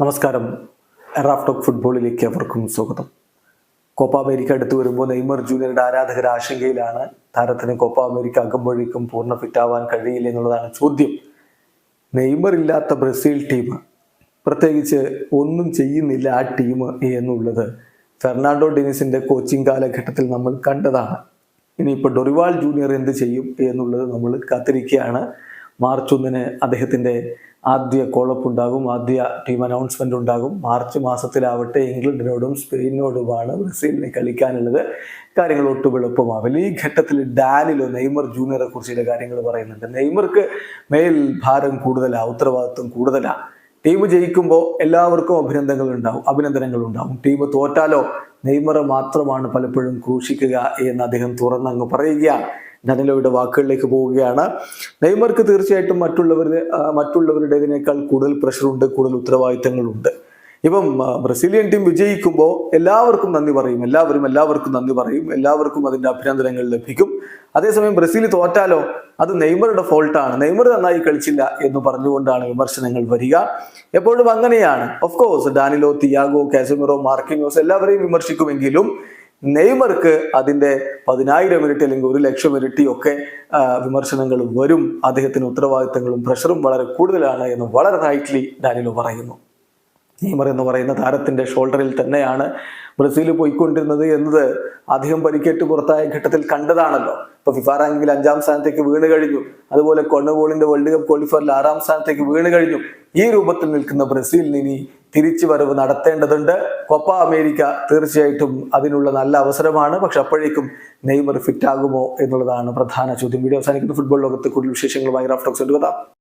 നമസ്കാരം. റാഫ്ടോക്ക് ഫുട്ബോളിലേക്ക് അവർക്കും സ്വാഗതം. കോപ്പ അമേരിക്ക അടുത്ത് വരുമ്പോൾ നെയ്മർ ജൂനിയറുടെ ആരാധകർ ആശങ്കയിലാണ്. താരത്തിന് കോപ്പ അമേരിക്ക അകമ്പോഴേക്കും പൂർണ ഫിറ്റാവാൻ കഴിയില്ല എന്നുള്ളതാണ് ചോദ്യം. നെയ്മർ ഇല്ലാത്ത ബ്രസീൽ ടീം പ്രത്യേകിച്ച് ഒന്നും ചെയ്യുന്നില്ല ആ ടീം എന്നുള്ളത് ഫെർണാണ്ടോ ഡെനിസിന്റെ കോച്ചിങ് കാലഘട്ടത്തിൽ നമ്മൾ കണ്ടതാണ്. ഇനിയിപ്പോൾ ഡൊറിവാൾ ജൂനിയർ എന്ത് ചെയ്യും എന്നുള്ളത് നമ്മൾ കാത്തിരിക്കുകയാണ്. മാർച്ച് ഒന്നിന് അദ്ദേഹത്തിന്റെ ആദ്യ കോളപ്പ് ഉണ്ടാകും ആദ്യ ടീം അനൗൺസ്മെന്റ് ഉണ്ടാകും. മാർച്ച് മാസത്തിലാവട്ടെ ഇംഗ്ലണ്ടിനോടും സ്പെയിനിനോടുമാണ് ബ്രസീലിനെ കളിക്കാനുള്ളത്. കാര്യങ്ങൾ ഒട്ടും എളുപ്പമാവില്ല ഈ ഘട്ടത്തിൽ ഡാനിലോ നെയ്മർ ജൂനിയറെ കുറിച്ച് ചില കാര്യങ്ങൾ പറയുന്നുണ്ട്. നെയ്മർക്ക് മേൽ ഭാരം കൂടുതലാണ് ഉത്തരവാദിത്വം കൂടുതലാണ് ടീം ജയിക്കുമ്പോൾ എല്ലാവർക്കും അഭിനന്ദനങ്ങൾ ഉണ്ടാവും അഭിനന്ദനങ്ങൾ ഉണ്ടാവും. ടീം തോറ്റാലോ നെയ്മറെ മാത്രമാണ് പലപ്പോഴും ക്രൂശിക്കുക എന്ന് അദ്ദേഹം തുറന്നങ്ങ് പറയുകയാണ്. ഡാനിലോയുടെ വാക്കുകളിലേക്ക് പോവുകയാണ്. നെയ്മർക്ക് തീർച്ചയായിട്ടും മറ്റുള്ളവരുടെ മറ്റുള്ളവരുടേതിനേക്കാൾ കൂടുതൽ പ്രഷറുണ്ട് കൂടുതൽ ഉത്തരവാദിത്തങ്ങളുണ്ട്. ഇപ്പം ബ്രസീലിയൻ ടീം വിജയിക്കുമ്പോൾ എല്ലാവർക്കും നന്ദി പറയും. എല്ലാവരും എല്ലാവർക്കും നന്ദി പറയും. എല്ലാവർക്കും അതിന്റെ അഭിനന്ദനങ്ങൾ ലഭിക്കും. അതേസമയം ബ്രസീൽ തോറ്റാലോ? അത് നെയ്മറുടെ ഫോൾട്ടാണ്. നെയ്മർ നന്നായി കളിച്ചില്ല എന്ന് പറഞ്ഞുകൊണ്ടാണ് വിമർശനങ്ങൾ വരിക. എപ്പോഴും അങ്ങനെയാണ്. Of course Danilo Thiago Casemiro Marquinhos എല്ലാവരെയും വിമർശിക്കുമെങ്കിലും നെയ്മർക്ക് അതിന്റെ പതിനായിരം ഇരട്ടി അല്ലെങ്കിൽ ഒരു ലക്ഷം ഇരട്ടി ഒക്കെ വിമർശനങ്ങൾ വരും. അദ്ദേഹത്തിന് ഉത്തരവാദിത്തങ്ങളും പ്രഷറും വളരെ കൂടുതലാണ് എന്ന് വളരെ റൈറ്റ്ലി ഡാനിലോ പറയുന്നു. നെയ്മർ എന്ന് പറയുന്ന താരത്തിന്റെ ഷോൾഡറിൽ തന്നെയാണ് ബ്രസീൽ പോയിക്കൊണ്ടിരുന്നത് എന്നത് അധികം പരിക്കേറ്റ് പുറത്തായ ഘട്ടത്തിൽ കണ്ടതാണല്ലോ. ഇപ്പൊ ഫിഫ റാങ്കിൽ അഞ്ചാം സ്ഥാനത്തേക്ക് വീണ് കഴിഞ്ഞു. അതുപോലെ കൊണ്ണബോളിന്റെ വേൾഡ് കപ്പ് ക്വാളിഫയറിൽ ആറാം സ്ഥാനത്തേക്ക് വീണ് കഴിഞ്ഞു. ഈ രൂപത്തിൽ നിൽക്കുന്ന ബ്രസീലിന് ഇനി തിരിച്ചു വരവ് നടത്തേണ്ടതുണ്ട്. കൊപ്പ അമേരിക്ക തീർച്ചയായിട്ടും അതിനുള്ള നല്ല അവസരമാണ്. പക്ഷെ അപ്പോഴേക്കും നെയ്മർ ഫിറ്റ് ആകുമോ എന്നുള്ളതാണ് പ്രധാന ചോദ്യം. വീഡിയോ അവസാനിക്കുന്ന. ഫുട്ബോൾ ലോകത്ത് കൂടുതൽ വിശേഷങ്ങളുമായി റാഫ്റ്റോക്സ് എടുക്കുക